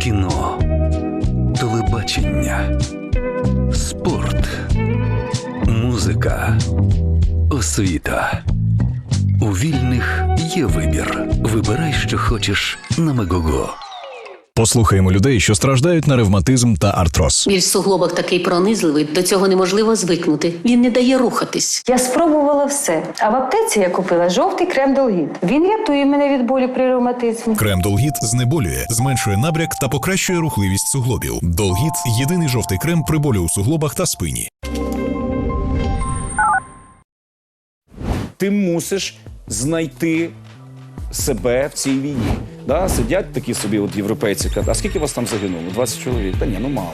Кіно, телебачення, спорт, музика, освіта. У вільних є вибір. Вибирай, що хочеш на Мегого. Послухаємо людей, що страждають на ревматизм та артроз. Біль в суглобах такий пронизливий, до цього неможливо звикнути. Він не дає рухатись. Я спробувала все. А в аптеці я купила жовтий крем Долгіт. Він рятує мене від болю при ревматизмі. Крем Долгіт знеболює, зменшує набряк та покращує рухливість суглобів. Долгіт єдиний жовтий крем при болю у суглобах та спині. ти мусиш знайти себе в цій війні. Да? Сидять такі собі от європейці, кажуть, а скільки вас там загинуло? 20 чоловік? Та ні, ну мало.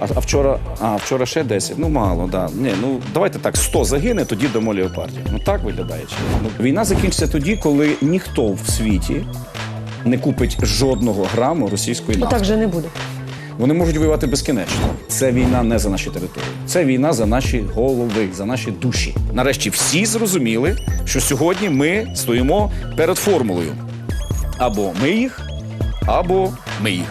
А, а вчора, а вчора ще 10? Ну мало, да. Ні, ну давайте так, 100 загине, тоді дамо леопардів. Ну так виглядає. Чи? Ну, війна закінчиться тоді, коли ніхто в світі не купить жодного граму російської нафти. Так же не буде. Вони можуть воювати безкінечно. Це війна не за наші території, це війна за наші голови, за наші душі. Нарешті всі зрозуміли, що сьогодні ми стоїмо перед формулою: або ми їх, або ми їх.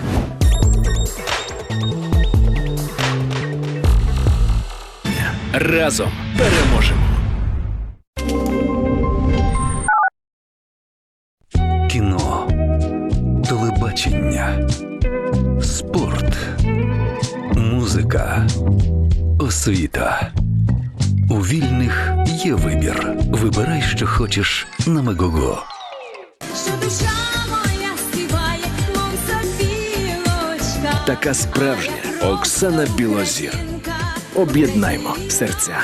Разом переможемо. Музика, освіта. У вільних є вибір. Вибирай, що хочеш на Мегого. що душа моя співає. Така справжня Оксана Білозір. Об'єднаймо серця.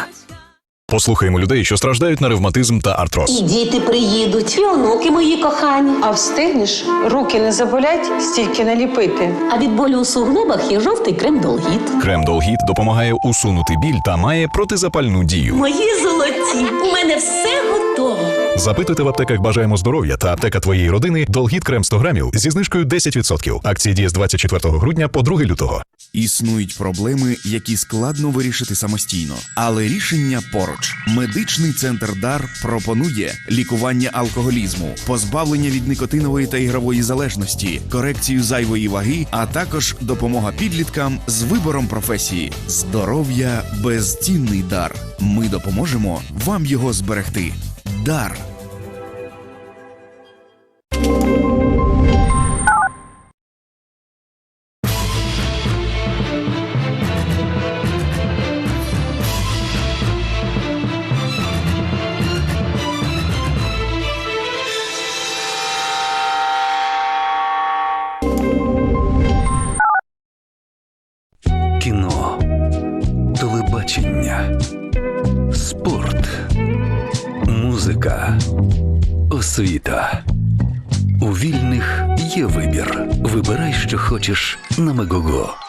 Послухаємо людей, що страждають на ревматизм та артроз. І діти приїдуть, і онуки мої кохані. А встигнеш, руки не заболять, стільки наліпити. А від болю у суглобах є жовтий крем Долгіт. Крем Долгіт допомагає усунути біль та має протизапальну дію. Мої золоті, у мене все готово. Запитуйте в аптеках Бажаємо здоров'я та аптека твоєї родини Долгіт Крем 100 грамів зі знижкою 10%. Акція діє з 24 грудня по 2 лютого. Існують проблеми, які складно вирішити самостійно, але рішення поруч. Медичний центр Дар пропонує лікування алкоголізму, позбавлення від никотинової та ігрової залежності, корекцію зайвої ваги, а також допомога підліткам з вибором професії. Здоров'я безцінний дар. Ми допоможемо вам його зберегти. Дар. Музика, освіта. У вільних є вибір. Вибирай, що хочеш на Мегого.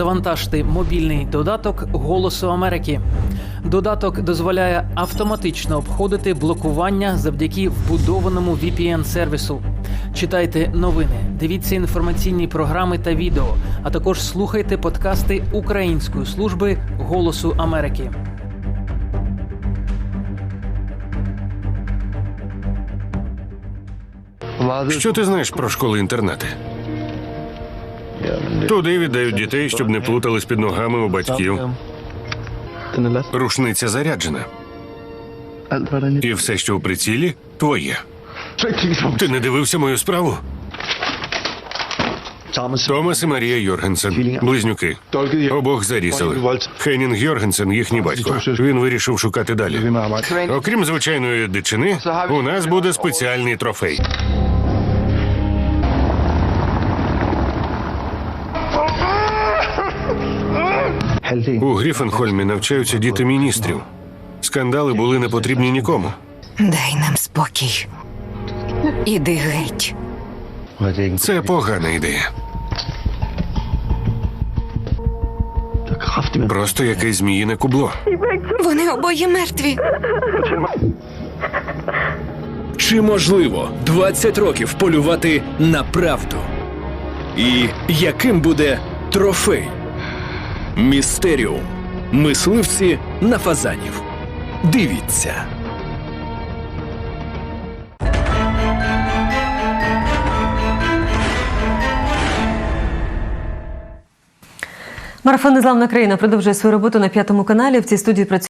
Завантажте мобільний додаток Голосу Америки. Додаток дозволяє автоматично обходити блокування завдяки вбудованому VPN-сервісу. Читайте новини, дивіться інформаційні програми та відео, а також слухайте подкасти Української служби Голосу Америки. Що ти знаєш про школи-інтернати? Туди віддають дітей, щоб не плутались під ногами у батьків. Рушниця заряджена. І все, що у прицілі, твоє. Ти не дивився мою справу? Томас і Марія Йоргенсен, близнюки. Обох зарізали. Хеннінг Йоргенсен, їхній батько. Він вирішив шукати далі. Окрім звичайної дичини, у нас буде спеціальний трофей. У Гріфенхольмі навчаються діти міністрів. Скандали були не потрібні нікому. Дай нам спокій. Іди геть. Це погана ідея. Просто якесь зміїне кубло. Вони обоє мертві. Чи можливо 20 років полювати на правду? І яким буде трофей? Містеріум. Мисливці на фазанів. Дивіться. Марафон Незламна країна продовжує свою роботу на п'ятому каналі. В цій студії працює